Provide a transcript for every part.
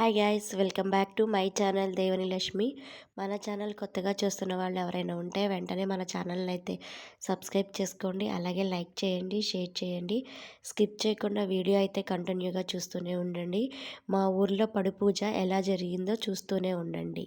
Hi guys welcome back to my channel దేవని Lakshmi మన channel కొత్తగా చూస్తున్న వాళ్ళు ఎవరైనా ఉంటే వెంటనే మన ఛానల్ని అయితే సబ్స్క్రైబ్ చేసుకోండి. అలాగే లైక్ చేయండి షేర్ చేయండి. స్కిప్ చేయకుండా వీడియో అయితే కంటిన్యూగా చూస్తూనే ఉండండి. మా ఊర్లో పడు పూజ ఎలా జరిగిందో చూస్తూనే ఉండండి.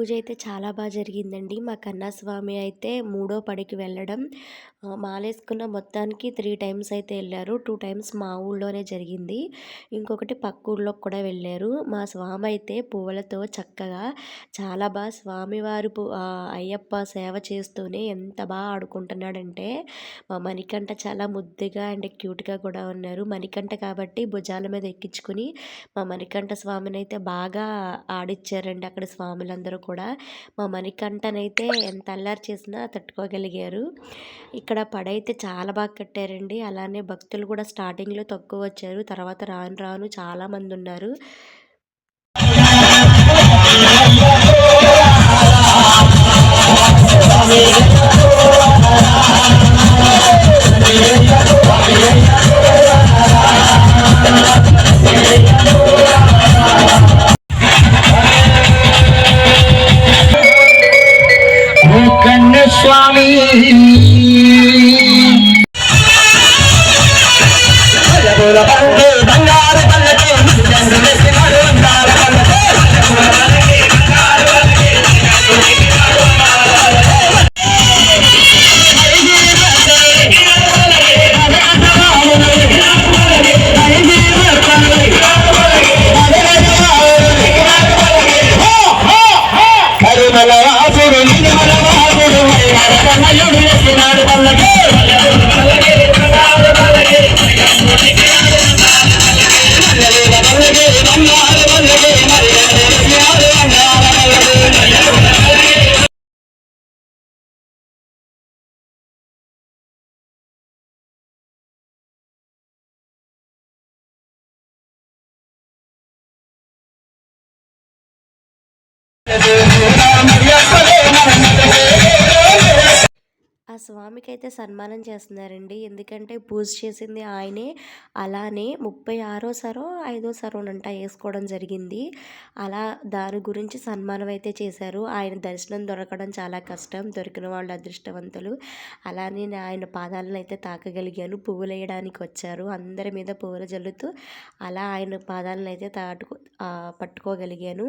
పూజ అయితే చాలా బాగా జరిగిందండి. మా కన్నా స్వామి అయితే మూడో పడికి వెళ్ళడం మాలేసుకున్న మొత్తానికి త్రీ టైమ్స్ అయితే వెళ్ళారు. టూ టైమ్స్ మా ఊళ్ళోనే జరిగింది. ఇంకొకటి పక్క ఊళ్ళోకి కూడా వెళ్ళారు. మా స్వామి అయితే పువ్వులతో చక్కగా చాలా బాగా స్వామివారి అయ్యప్ప సేవ చేస్తూనే ఎంత బాగా ఆడుకుంటున్నాడంటే మా మణికంఠ చాలా ముద్దుగా అండ్ క్యూట్గా కూడా ఉన్నారు. మణికంఠ కాబట్టి భుజాల మీద ఎక్కించుకుని మా మణికంఠ స్వామిని అయితే బాగా ఆడిచ్చారండి అక్కడ స్వాములందరూ కూడా. మా మణికంఠనైతే ఎంత అల్లారి చేసినా తట్టుకోగలిగారు. ఇక్కడ పడైతే చాలా బాగా కట్టారండి. అలానే భక్తులు కూడా స్టార్టింగ్లో తక్కువ వచ్చారు. తర్వాత రాను రాను చాలా మంది ఉన్నారు. స్వామి Hallelujah. ఆ స్వామికి అయితే సన్మానం చేస్తున్నారండి. ఎందుకంటే పూజ చేసింది ఆయనే. అలానే ముప్పై ఆరో సరో ఐదో సరోనంట వేసుకోవడం జరిగింది. అలా దాని గురించి సన్మానం అయితే చేశారు. ఆయన దర్శనం దొరకడం చాలా కష్టం. దొరికిన వాళ్ళు అదృష్టవంతులు. అలానే నేను ఆయన పాదాలను అయితే తాకగలిగాను. పువ్వులు వేయడానికి వచ్చారు. అందరి మీద పువ్వులు జల్లుతూ అలా ఆయన పాదాలను అయితే తాటుకు పట్టుకోగలిగాను.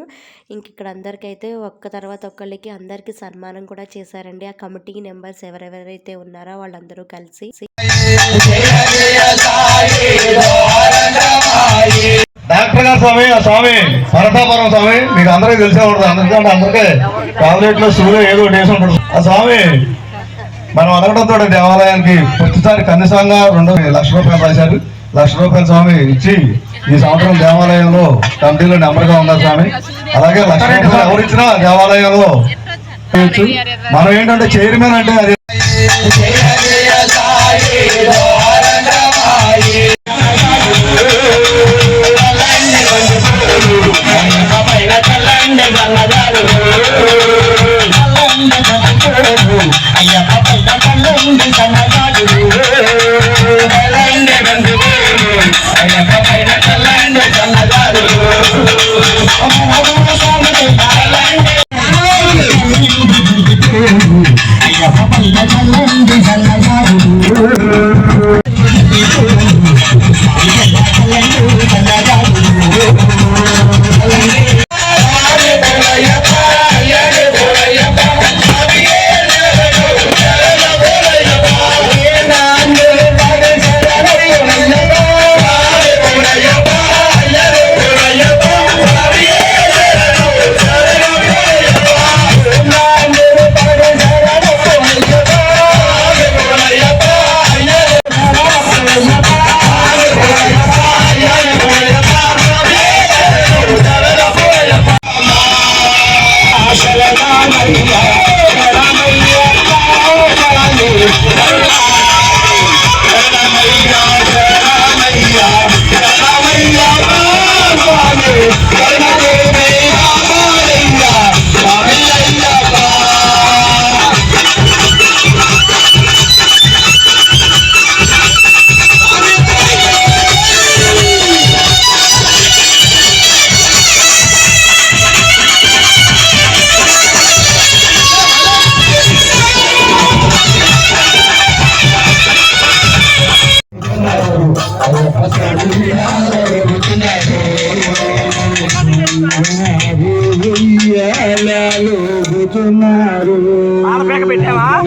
ఇంక ఇక్కడ అందరికైతే ఒక్క తర్వాత ఒక్కళ్ళకి అందరికీ సన్మానం కూడా చేశారండి. ఆ కమిటీ మెంబర్స్ ఎవరెవరైతే ఉన్నారో వాళ్ళందరూ కలిసి డాక్టర్ గారు స్వామి ఆ స్వామి పరతాపురం స్వామి మీకు అందరికీ తెలిసే ఉంటుంది. అందుకంటే అందరికీ టాబ్లెట్లో సూర్య ఏదో ఒకటి వేసి ఉంటుంది ఆ స్వామి మనం అడగడంతో దేవాలయానికి ప్రతిసారి కనీసంగా రెండు లక్ష రూపాయలు రాశారు లక్ష రూపాయలు స్వామి ఇచ్చి ఈ సంవత్సరం దేవాలయంలో కమిటీలో నెంబర్గా ఉన్నారు స్వామి? అలాగే లక్ష రూపాయలు ఎవరిచ్చినా దేవాలయంలో మనం ఏంటంటే చైర్మన్ అంటే అది